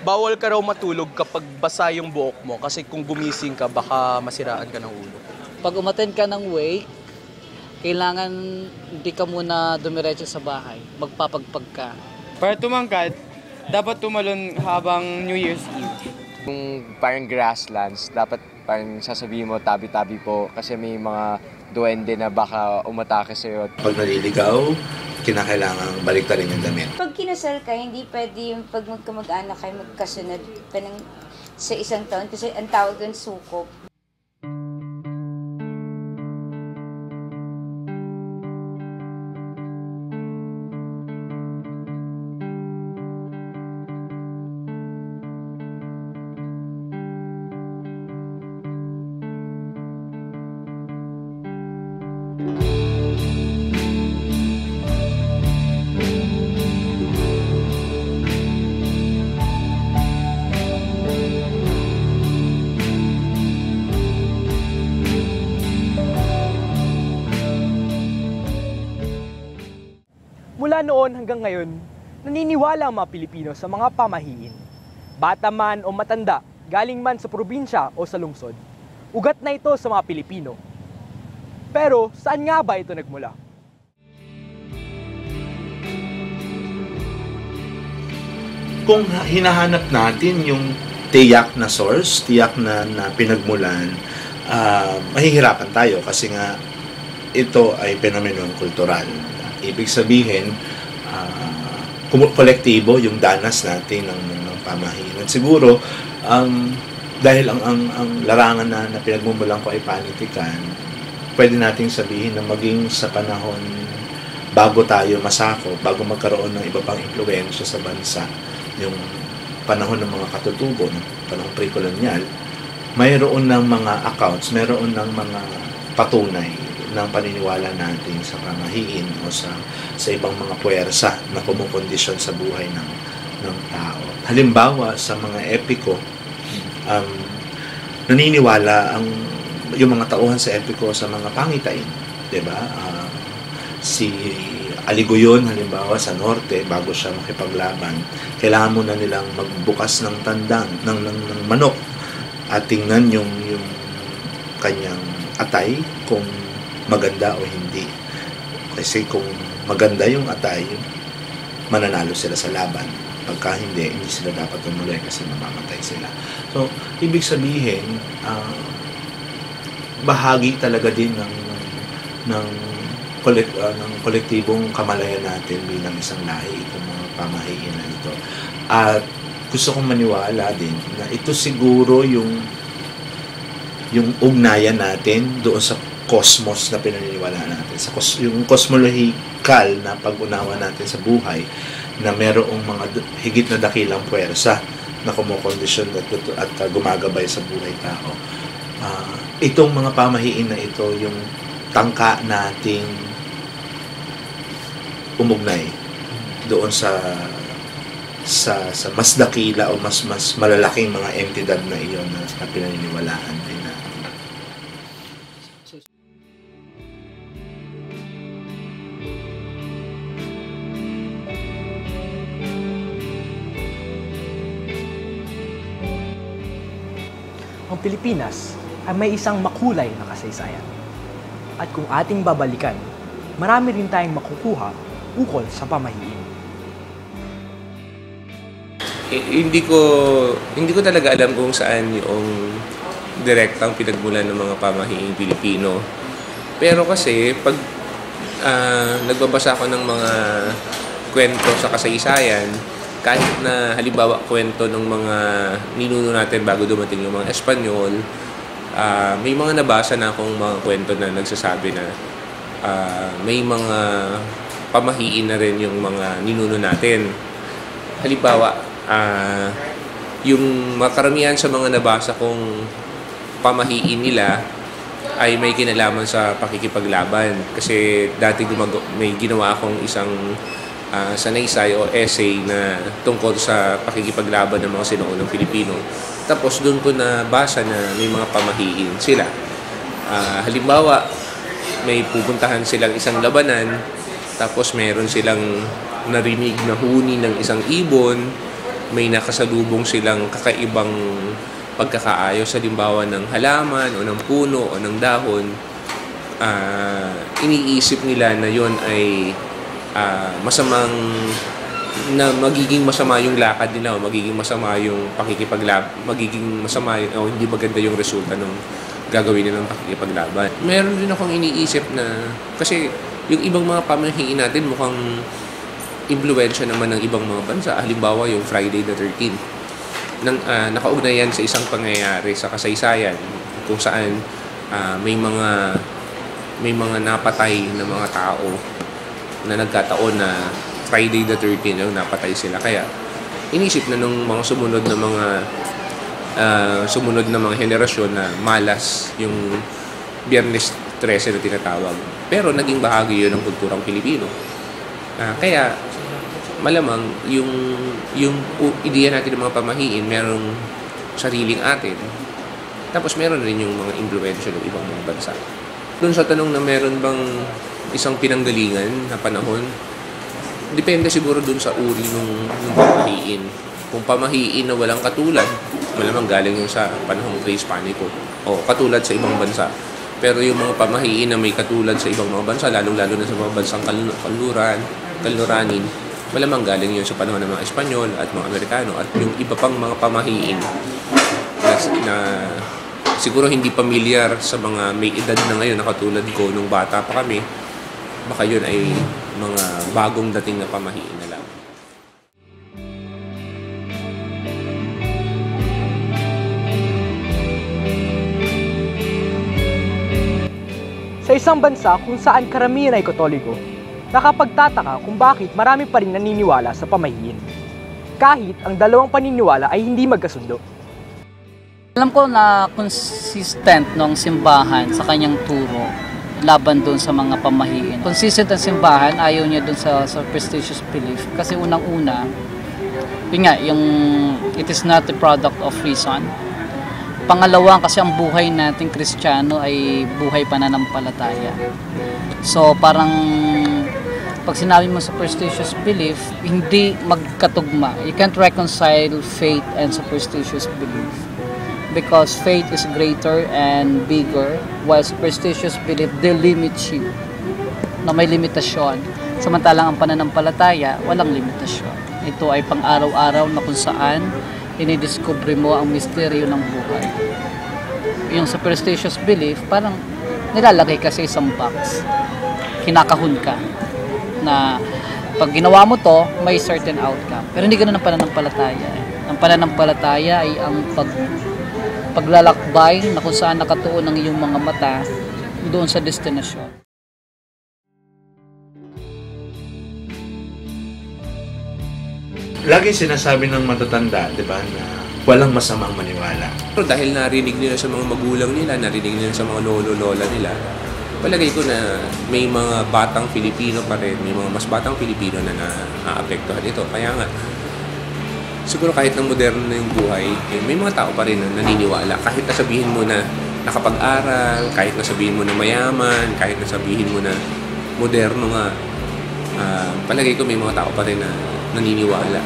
Bawal ka raw matulog kapag basa yung buhok mo kasi kung gumising ka baka masiraan ka ng ulo. Pag umaten ka ng wake, kailangan hindi ka muna dumiretso sa bahay. Magpapagpag ka. Para tumangkad, dapat tumalon habang New Year's Eve. Kung parang grasslands, dapat parang sasabihin mo tabi-tabi po kasi may mga duwende na baka umatake sa'yo. Pag naliligaw, kinakailangan baliktarin yung damit. Pag kinasal ka, hindi pwede yung pag magkamag-anak kayo magkasunod pa ng, sa isang taon kasi ang tawag doon sukop. Noon hanggang ngayon, naniniwala ang mga Pilipino sa mga pamahiin. Bata man o matanda, galing man sa probinsya o sa lungsod. Ugat na ito sa mga Pilipino. Pero saan nga ba ito nagmula? Kung hinahanap natin yung tiyak na source, tiyak na, na pinagmulan, ah, mahihirapan tayo kasi nga ito ay fenomenong kultural. Ibig sabihin, kolektibo yung danas natin ng, ng, ng pamahiin. At siguro, ang dahil ang, ang, ang larangan na, na pinagmumulan ko ay panitikan, pwede nating sabihin na maging sa panahon bago tayo masako, bago magkaroon ng iba pang impluensya sa bansa, yung panahon ng mga katutubo, ng panahon pre-colonial, mayroon ng mga accounts, mayroon ng mga patunay ng paniniwala natin sa pamahiin o sa sa ibang mga puwersa na kumukondisyon sa buhay ng ng tao. Halimbawa sa mga epiko, um, naniniwala ang yung mga tauhan sa epiko sa mga pangitain, ba? Ah, si Aligoyon halimbawa sa norte bago siya makipaglaban, kailangan muna nilang magbukas ng tandang ng, ng, ng manok at tingnan yung yung kanyang atay kung maganda o hindi. Kasi kung maganda yung atay, mananalo sila sa laban. Pagka hindi, hindi sila dapat tumuloy kasi mamamatay sila. So, ibig sabihin, ah, bahagi talaga din ng ng, kolek, ah, ng kolektibong kamalayan natin bilang isang lahi itong mga pamahiin na ito. At gusto kong maniwala din na ito siguro yung yung ugnayan natin doon sa cosmos na pinaniniwala natin. Sa kos, yung cosmological na pag-unawa natin sa buhay na merong mga higit na dakilang puwersa na kumukondisyon at, at uh, gumagabay sa buhay tao. Ah, itong mga pamahiin na ito, yung tangka nating umugnay doon sa sa sa mas dakila o mas mas malalaking mga entidad na iyon na, na pinaniniwalaan din Pilipinas ay may isang makulay na kasaysayan. At kung ating babalikan, marami rin tayong makukuha ukol sa pamahiin. Eh, hindi ko hindi ko talaga alam kung saan yung direktang pinagmulan ng mga pamahiing Pilipino. Pero kasi pag ah, nagbabasa ako ng mga kwento sa kasaysayan, kahit na halimbawa kwento ng mga ninuno natin bago dumating yung mga Espanyol, ah, may mga nabasa na akong mga kwento na nagsasabi na ah, may mga pamahiin na rin yung mga ninuno natin. Halimbawa, ah, yung makaramihan sa mga nabasa kong pamahiin nila ay may kinalaman sa pakikipaglaban. Kasi dati gumag- may ginawa akong isang ah, sanaysay o essay na tungkol sa pakikipaglaban ng mga sinuunang Pilipino. Tapos doon ko na basa na may mga pamahiin sila. Ah, halimbawa, may pupuntahan silang isang labanan, tapos meron silang narinig na huni ng isang ibon, may nakasalubong silang kakaibang pagkakaayos sa limbawa ng halaman o ng puno o ng dahon, ah, iniisip nila na yon ay ah, masamang na magiging masama yung lakad nila o magiging masama yung pakikipaglab magiging masama o hindi maganda yung resulta ng gagawin nilang pakikipaglaban. Meron din akong iniisip na kasi yung ibang mga pamahiin natin mukhang impluensya naman ng ibang mga bansa. Halimbawa yung Friday the 13th. Nang, ah, nakaugnay yan sa isang pangyayari sa kasaysayan kung saan ah, may mga may mga napatay na mga tao na nagkataon na Friday the 13th yung napatay sila. Kaya inisip na nung mga sumunod na mga ah, sumunod na mga henerasyon na malas yung Biyernes 13 na tinatawag. Pero naging bahagi yun ng kulturang Pilipino. Ah, kaya malamang yung yung ideya natin ng mga pamahiin merong sariling atin. Tapos meron rin yung mga impluensya ng ibang mga bansa. Doon sa tanong na meron bang isang pinanggalingan na panahon, depende siguro doon sa uri ng, ng pamahiin. Kung pamahiin na walang katulad, malamang galing yung sa panahong pre-Hispanico o katulad sa ibang bansa. Pero yung mga pamahiin na may katulad sa ibang mga bansa, lalong-lalo na sa mga bansang kal- kaluran, kaluranin, malamang galing yun sa panahon ng mga Espanyol at mga Amerikano at yung iba pang mga pamahiin na, na siguro hindi pamilyar sa mga may edad na ngayon na katulad ko nung bata pa kami, baka yun ay mga bagong dating na pamahiin na lang. Sa isang bansa kung saan karamihan ay katoliko, nakapagtataka kung bakit marami pa rin naniniwala sa pamahiin. Kahit ang dalawang paniniwala ay hindi magkasundo. Alam ko na consistent ng simbahan sa kanyang turo laban doon sa mga pamahiin. Consistent ang simbahan, ayaw niya doon sa superstitious belief kasi unang-una, yun nga, yung it is not the product of reason. Pangalawa, kasi ang buhay nating Kristiyano ay buhay pananampalataya. So parang pag sinabi mo superstitious belief, hindi magkatugma. You can't reconcile faith and superstitious belief because faith is greater and bigger while superstitious belief delimits you na may limitasyon. Samantalang ang pananampalataya walang limitasyon. Ito ay pang araw-araw na kung saan inidiscover mo ang misteryo ng buhay. Yung superstitious belief parang nilalagay ka sa isang box. Kinakahon ka na pag ginawa mo to may certain outcome. Pero hindi ganun ang pananampalataya eh. ang pananampalataya ay ang pag paglalakbay na kung saan nakatuon ang iyong mga mata doon sa destinasyon. Lagi sinasabi ng matatanda, di ba, na walang masamang maniwala. Pero dahil narinig nila sa mga magulang nila, narinig nila sa mga lolo-lola nila, palagay ko na may mga batang Pilipino pa rin, may mga mas batang Pilipino na naaapektuhan ito. Kaya nga, siguro kahit na moderno na yung buhay, eh, may mga tao pa rin na naniniwala. Kahit na sabihin mo na nakapag-aral, kahit na sabihin mo na mayaman, kahit na sabihin mo na moderno nga, ah, palagay ko may mga tao pa rin na naniniwala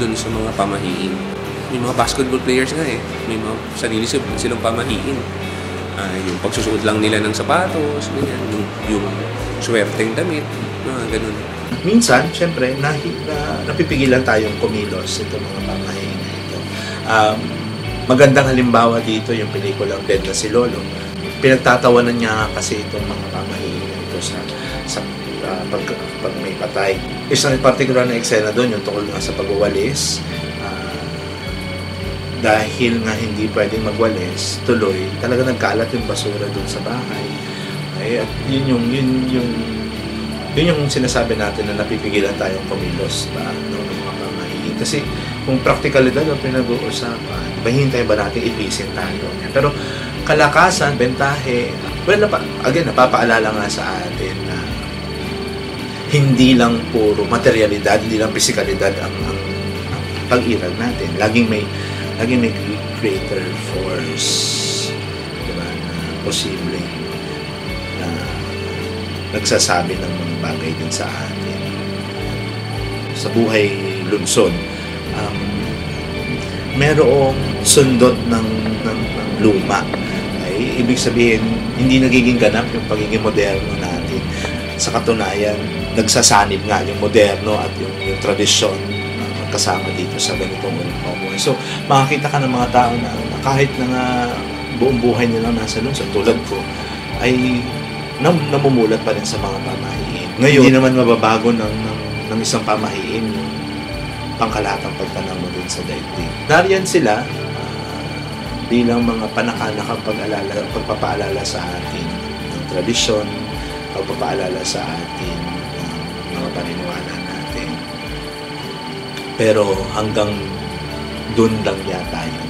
dun sa mga pamahiin. May mga basketball players nga eh, may mga sarili sil- silang pamahiin. Ah, yung pagsusuot lang nila ng sapatos, ganyan, yung, yung swerteng damit, mga ganun. Minsan, syempre, nahi, na, napipigilan tayong kumilos itong mga pamahiin na ito. Um, magandang halimbawa dito yung pelikulang Dead na si Lolo. Pinagtatawanan niya kasi itong mga pamahiin na ito sa, sa ah, pag, pag may patay. Isang particular na eksena doon, yung tungkol nga sa pagwawalis. Ah, dahil nga hindi pwedeng magwalis, tuloy, talaga nagkalat yung basura doon sa bahay. Ay, at yun yung, yun yung yun yung sinasabi natin na napipigilan tayong kumilos ba, no, ng mga pamahiin. Kasi kung practicalidad ang pinag-uusapan, ba hintay ba natin ipisin tayo? Pero kalakasan, bentahe, well, napa, again, napapaalala nga sa atin na hindi lang puro materialidad, hindi lang physikalidad ang, ang, ang pag-iral natin. Laging may laging may greater force diba, na posible na nagsasabi ng mga bagay din sa atin. sa buhay lungsod, um, merong sundot ng, ng, ng luma. Ay, ibig sabihin, hindi nagiging ganap yung pagiging moderno natin. Sa katunayan, nagsasanib nga yung moderno at yung, yung tradisyon na magkasama dito sa ganitong pamumuhay. So, makakita ka ng mga tao na, na kahit na nga buong buhay nila nasa lungsod, tulad ko, ay nam, namumulat pa rin sa mga pamahiin. Ngayon, hindi naman mababago ng, ng, ng isang pamahiin yung pangkalatang pagtanaw mo dun sa daigdig. Nariyan sila ah, bilang mga panakanakang pag-alala, pagpapaalala sa atin ng tradisyon, pagpapaalala sa atin ng mga paniniwala natin. Pero hanggang dun lang yata yun.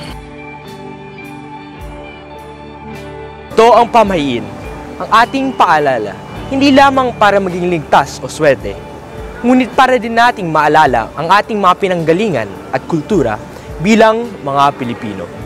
Ito ang pamahiin, ang ating paalala, hindi lamang para maging ligtas o swerte, ngunit para din nating maalala ang ating mga pinanggalingan at kultura bilang mga Pilipino.